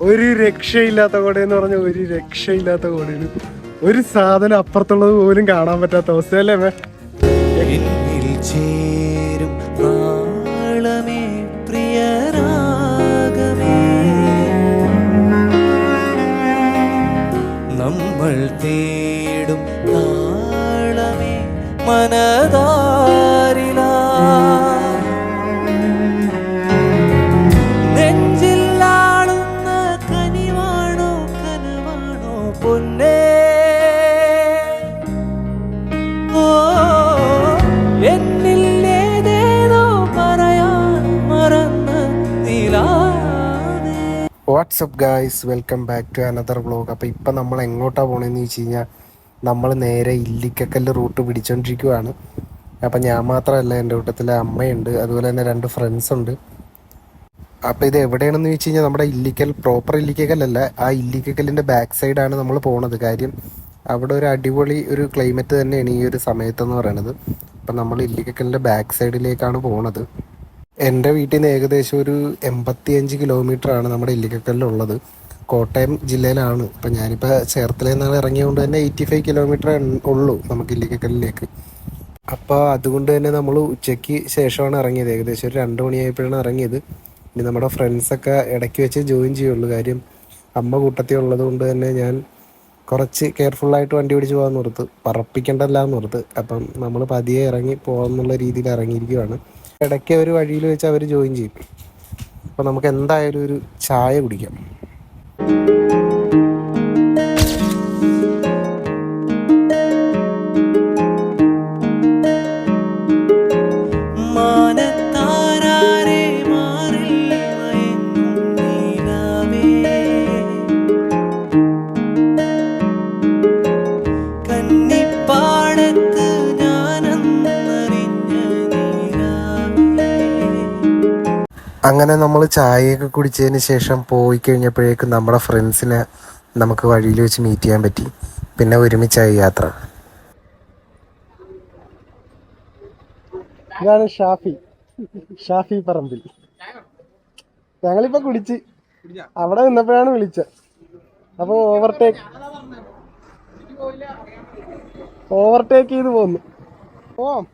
ഒരു രക്ഷയില്ലാത്ത കോടയെന്ന് പറഞ്ഞ ഒരു രക്ഷയില്ലാത്ത കോടയാണ്. ഒരു സാധനം അപ്പുറത്തുള്ളത് പോലും കാണാൻ പറ്റാത്ത അവസ്ഥയല്ലേ മേ? നമ്മൾ തേടും മനതാരിലാ what's up guys welcome back to another vlog അപ്പോൾ ഇപ്പം നമ്മൾ എങ്ങോട്ടാണ് പോകണമെന്ന് വെച്ച് കഴിഞ്ഞാൽ നമ്മൾ നേരെ ഇല്ലിക്കക്കല്ല് റൂട്ട് പിടിച്ചുകൊണ്ടിരിക്കുവാണ് അപ്പം ഞാൻ മാത്രമല്ല എന്റെ കൂട്ടത്തിൽ അമ്മയുണ്ട് അതുപോലെ തന്നെ രണ്ട് ഫ്രണ്ട്സ് ഉണ്ട്. അപ്പോൾ ഇത് എവിടെയാണെന്ന് വെച്ച് കഴിഞ്ഞാൽ നമ്മുടെ ഇല്ലിക്കൽ പ്രോപ്പർ ഇല്ലിക്കക്കല്ലല്ല ആ ഇല്ലിക്കക്കല്ലിന്റെ ബാക്ക് സൈഡാണ് നമ്മൾ പോണത്. കാര്യം അവിടെ ഒരു അടിപൊളി ഒരു ക്ലൈമറ്റ് തന്നെയാണ് ഈ ഒരു സമയത്തെന്ന് പറയണത്. അപ്പം നമ്മൾ ഇല്ലിക്കക്കല്ലിന്റെ ബാക്ക് സൈഡിലേക്കാണ് പോണത്. എന്റെ വീട്ടിൽ നിന്ന് ഏകദേശം ഒരു എൺപത്തിയഞ്ച് കിലോമീറ്റർ ആണ് നമ്മുടെ ഇല്ലിക്കക്കല്ലുള്ളത്. കോട്ടയം ജില്ലയിലാണ്. ഇപ്പം ഞാനിപ്പോൾ ചേർത്തലയിൽ നിന്നാണ് ഇറങ്ങിയതുകൊണ്ട് തന്നെ എയ്റ്റി ഫൈവ് കിലോമീറ്റർ ഉള്ളൂ നമുക്ക് ഇല്ലിക്കക്കല്ലിലേക്ക് അപ്പോൾ അതുകൊണ്ട് തന്നെ നമ്മൾ ഉച്ചയ്ക്ക് ശേഷമാണ് ഇറങ്ങിയത്. ഏകദേശം ഒരു രണ്ട് മണിയായപ്പോഴാണ് ഇറങ്ങിയത്. ഇനി നമ്മുടെ ഫ്രണ്ട്സൊക്കെ ഇടയ്ക്ക് വെച്ച് ജോയിൻ ചെയ്യുള്ളൂ. കാര്യം അമ്മ കൂട്ടത്തിൽ ഉള്ളത് കൊണ്ട് തന്നെ ഞാൻ കുറച്ച് കെയർഫുള്ളായിട്ട് വണ്ടി ഓടിച്ച് പോകാൻ നിർത്ത്. പറപ്പിക്കണ്ടല്ല നിർത്ത്. അപ്പം നമ്മൾ പതിയെ ഇറങ്ങി പോകാമെന്നുള്ള രീതിയിൽ ഇറങ്ങിയിരിക്കുവാണ്. ഇടയ്ക്ക് അവർ വഴിയിൽ വെച്ച് അവർ ജോയിൻ ചെയ്യും. അപ്പോൾ നമുക്ക് എന്തായാലും ഒരു ചായ കുടിക്കാം. അങ്ങനെ നമ്മൾ ചായയൊക്കെ കുടിച്ചതിന് ശേഷം പോയി കഴിഞ്ഞപ്പോഴേക്കും നമ്മുടെ ഫ്രണ്ട്സിനെ നമുക്ക് വഴിയിൽ വെച്ച് മീറ്റ് ചെയ്യാൻ പറ്റി. പിന്നെ ഒരുമിച്ചായി യാത്ര. ഇതാണ് ഷാഫി. ഷാഫി പറമ്പിൽ. ഞങ്ങളിപ്പോ കുടിച്ച്. അവിടെ നിന്നപ്പോഴാണ് വിളിച്ച അപ്പൊ ഓവർടേക്ക് ഓവർടേക്ക് ചെയ്ത് പോന്നു. പോവാം.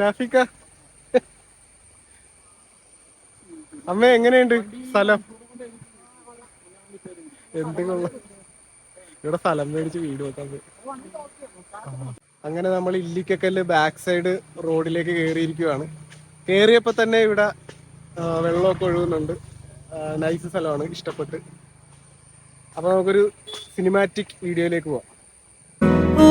ഷാഫിക്ക. അമ്മ എങ്ങനെയുണ്ട് സ്ഥലം? എന്ത് ഇവിടെ സ്ഥലം മേടിച്ച് വീട് വെക്കാൻ അങ്ങനെ നമ്മൾ ഇല്ലിക്കക്കല്ല് ബാക്ക് സൈഡ് റോഡിലേക്ക് കയറിയിരിക്കുവാണ് കയറിയപ്പോൾ തന്നെ ഇവിടെ വെള്ളമൊക്കെ ഒഴുകുന്നുണ്ട്. നൈസ് സ്ഥലമാണ് ഇഷ്ടപ്പെട്ട്. അപ്പൊ നമുക്കൊരു സിനിമാറ്റിക് വീഡിയോയിലേക്ക് പോവാം. ഓ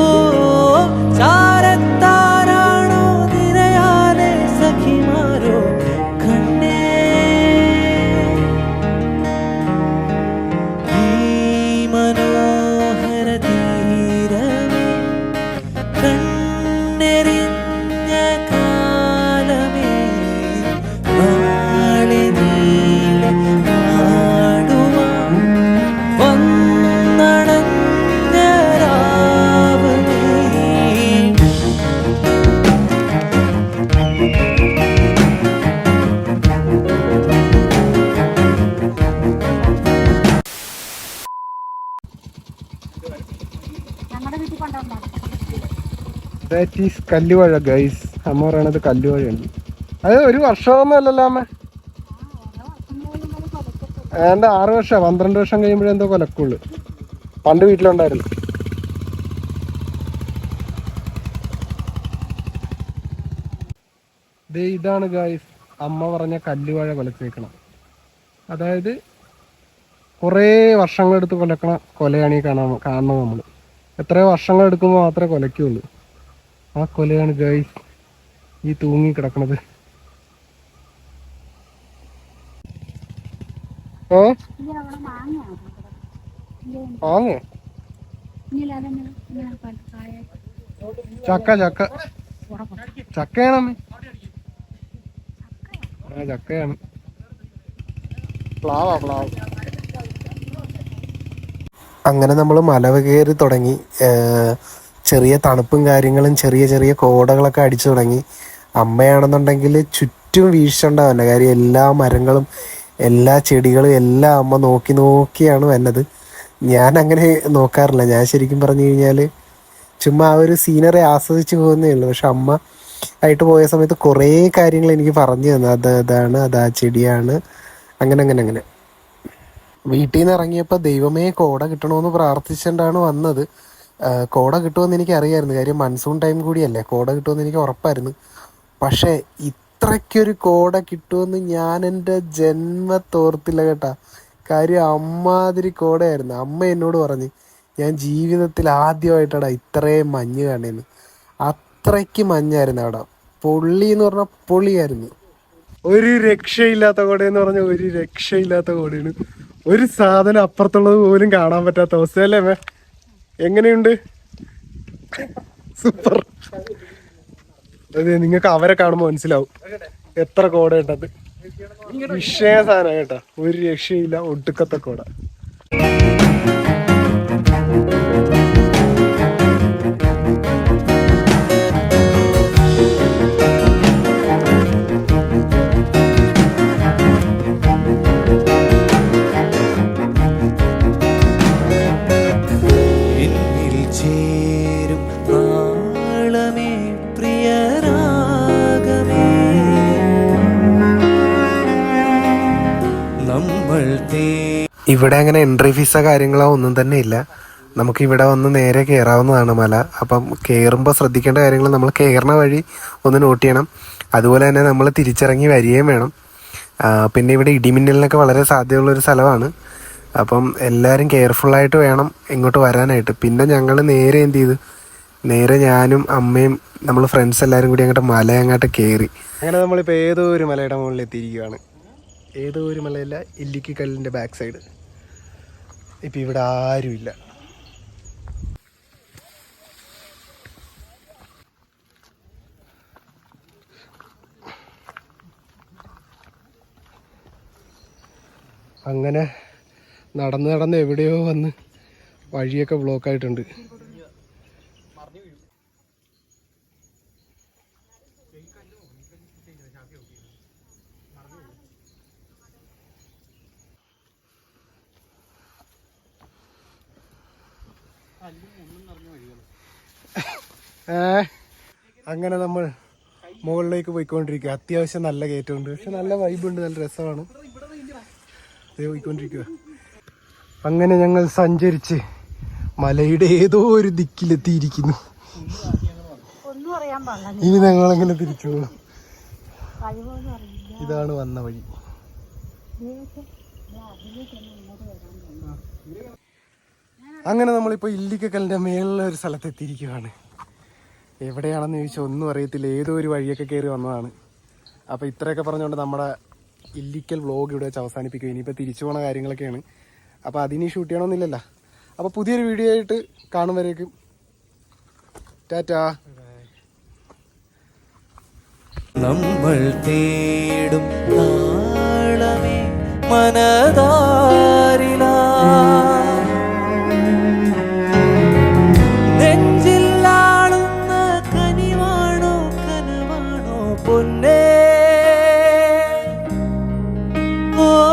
ദാറ്റ് ഈസ് കല്ലുവാഴ ഗൈസ് അമ്മ പറയണത് കല്ലുവാഴയാണ് അത് ഒരു വർഷമൊന്നും അല്ലല്ലോ അമ്മ? എന്റെ ആറ് വർഷം പന്ത്രണ്ട് വർഷം കഴിയുമ്പോഴേ എന്തോ കൊലക്കുള്ളു. പണ്ട് വീട്ടിലുണ്ടായിരുന്നു. ദേ ഇതാണ് ഗായ്സ് അമ്മ പറഞ്ഞ കല്ലുവാഴ കൊലച്ചേക്കണം. അതായത് കുറേ വർഷങ്ങളെടുത്ത് കൊലക്കണ കൊലയാണ് ഈ കാണാൻ കാണണം നമ്മൾ എത്രയോ വർഷങ്ങൾ എടുക്കുമ്പോൾ മാത്രമേ കൊലയ്ക്കുള്ളൂ. ആ കൊലയാണ് ഗൈസ് ഈ തൂങ്ങി കിടക്കണത്. ഏ മാങ്ങ ചക്ക ചക്ക. ചക്കയാണമ്മേ ആ ചക്കയാണ്. പ്ലാവാ പ്ലാവ്. അങ്ങനെ നമ്മൾ മല കയറി തുടങ്ങി. ചെറിയ തണുപ്പും കാര്യങ്ങളും ചെറിയ ചെറിയ കോടകളൊക്കെ അടിച്ചു തുടങ്ങി. അമ്മയാണെന്നുണ്ടെങ്കിൽ ചുറ്റും വീഴ്ചയുണ്ടാവുന്ന കാര്യം എല്ലാ മരങ്ങളും എല്ലാ ചെടികളും എല്ലാം അമ്മ നോക്കി നോക്കിയാണ് വന്നത്. ഞാൻ അങ്ങനെ നോക്കാറില്ല. ഞാൻ ശരിക്കും പറഞ്ഞു കഴിഞ്ഞാൽ ചുമ്മാ ആ ഒരു സീനറി ആസ്വദിച്ച് പോകുന്നേ ഉള്ളൂ. പക്ഷെ അമ്മ ആയിട്ട് പോയ സമയത്ത് കുറേ കാര്യങ്ങൾ എനിക്ക് പറഞ്ഞു തന്നു. അത് അതാണ് അത് ആ ചെടിയാണ്. അങ്ങനെ അങ്ങനെ അങ്ങനെ. വീട്ടിൽ നിന്ന് ഇറങ്ങിയപ്പോൾ ദൈവമേ കോട കിട്ടണമെന്ന് പ്രാർത്ഥിച്ചുകൊണ്ടാണ് വന്നത്. കോട കിട്ടുമെന്ന് എനിക്ക് അറിയായിരുന്നു കാര്യം മൺസൂൺ ടൈം കൂടിയല്ലേ. കോട കിട്ടുമെന്ന് എനിക്ക് ഉറപ്പായിരുന്നു. പക്ഷേ ഇത്രയ്ക്കൊരു കോട കിട്ടുമെന്ന് ഞാൻ എന്റെ ജന്മത്തോർത്തില്ല കേട്ടാ. കാര്യം അമ്മാതിരി കോടയായിരുന്നു. അമ്മ എന്നോട് പറഞ്ഞ് ഞാൻ ജീവിതത്തിൽ ആദ്യമായിട്ടാടാ ഇത്രയും മഞ്ഞ് കാണുന്നത് അത്രയ്ക്ക് മഞ്ഞായിരുന്നു അവിടെ. പൊള്ളി എന്ന് പറഞ്ഞാൽ പൊളിയായിരുന്നു. ഒരു രക്ഷയില്ലാത്ത കോടയെന്ന് പറഞ്ഞ ഒരു രക്ഷയില്ലാത്ത കോടയാണ്. ഒരു സാധനം അപ്പുറത്തുള്ളത് പോലും കാണാൻ പറ്റാത്ത അവസ്ഥയല്ലേ മേ? എങ്ങനെയുണ്ട്? സൂപ്പർ. അതെ നിങ്ങൾക്ക് അവരെ കാണുമ്പോൾ മനസ്സിലാവും എത്ര കോട ഉണ്ടത് വിഷയ സാധനം കേട്ടാ. ഒരു രക്ഷയില്ല ഒടുക്കത്തെ കോട. ഇവിടെ അങ്ങനെ എൻട്രി ഫീസോ കാര്യങ്ങളോ ഒന്നും തന്നെ ഇല്ല. നമുക്ക് ഇവിടെ വന്ന് നേരെ കയറാവുന്നതാണ് മല. അപ്പം കയറുമ്പോൾ ശ്രദ്ധിക്കേണ്ട കാര്യങ്ങൾ നമ്മൾ കയറുന്ന വഴി ഒന്ന് നോട്ട് ചെയ്യണം. അതുപോലെ തന്നെ നമ്മൾ തിരിച്ചിറങ്ങി വരികയും വേണം. പിന്നെ ഇവിടെ ഇടിമിന്നലിനൊക്കെ വളരെ സാധ്യതയുള്ളൊരു സ്ഥലമാണ്. അപ്പം എല്ലാവരും കെയർഫുള്ളായിട്ട് വേണം ഇങ്ങോട്ട് വരാനായിട്ട്. പിന്നെ ഞങ്ങൾ നേരെ എന്ത് ചെയ്തു? നേരെ ഞാനും അമ്മയും നമ്മൾ ഫ്രണ്ട്സ് എല്ലാവരും കൂടി അങ്ങോട്ട് മല അങ്ങോട്ട് കയറി അങ്ങനെ നമ്മളിപ്പോൾ ഏതോ ഒരു മലയുടെ മുകളിൽ എത്തിയിരിക്കുകയാണ്. ഏതോ ഒരു മലയല്ല ഇല്ലിക്ക് കല്ലിന്റെ ബാക്ക് സൈഡ് ഇപ്പം ഇവിടെ ആരുമില്ല. അങ്ങനെ നടന്ന് നടന്ന് എവിടെയോ വന്ന് വഴിയൊക്കെ ബ്ലോക്ക് ഏ? അങ്ങനെ നമ്മൾ മുകളിലേക്ക് പോയിക്കൊണ്ടിരിക്കുക. അത്യാവശ്യം നല്ല കയറ്റമുണ്ട് പക്ഷെ നല്ല വൈബുണ്ട് നല്ല രസമാണ്. പോയിക്കൊണ്ടിരിക്കുക. അങ്ങനെ ഞങ്ങൾ സഞ്ചരിച്ച് മലയുടെ ഏതോ ഒരു ദിക്കിലെത്തിയിരിക്കുന്നു. ഇനി ഞങ്ങൾ അങ്ങനെ തിരിച്ചു പോകും ഇതാണ് വന്ന വഴി. അങ്ങനെ നമ്മളിപ്പോൾ ഇല്ലിക്കക്കലിന്റെ മേളിലെ ഒരു സ്ഥലത്ത് എത്തിയിരിക്കുകയാണ് എവിടെയാണെന്ന് ചോദിച്ചാൽ ഒന്നും അറിയത്തില്ല. ഏതോ ഒരു വഴിയൊക്കെ കയറി വന്നതാണ്. അപ്പോൾ ഇത്രയൊക്കെ പറഞ്ഞുകൊണ്ട് നമ്മുടെ ഇല്ലിക്കൽ വ്ളോഗ് ഇവിടെ വെച്ച് അവസാനിപ്പിക്കും ഇനിയിപ്പോൾ തിരിച്ചു പോണ കാര്യങ്ങളൊക്കെയാണ്. അപ്പോൾ അതിനി ഷൂട്ട് ചെയ്യണമെന്നില്ലല്ലോ അപ്പോൾ പുതിയൊരു വീഡിയോ ആയിട്ട് കാണും വരേക്കും ടാറ്റാ. നമ്മൾ തേടും നാളമേ മനതാരിലാ ഓ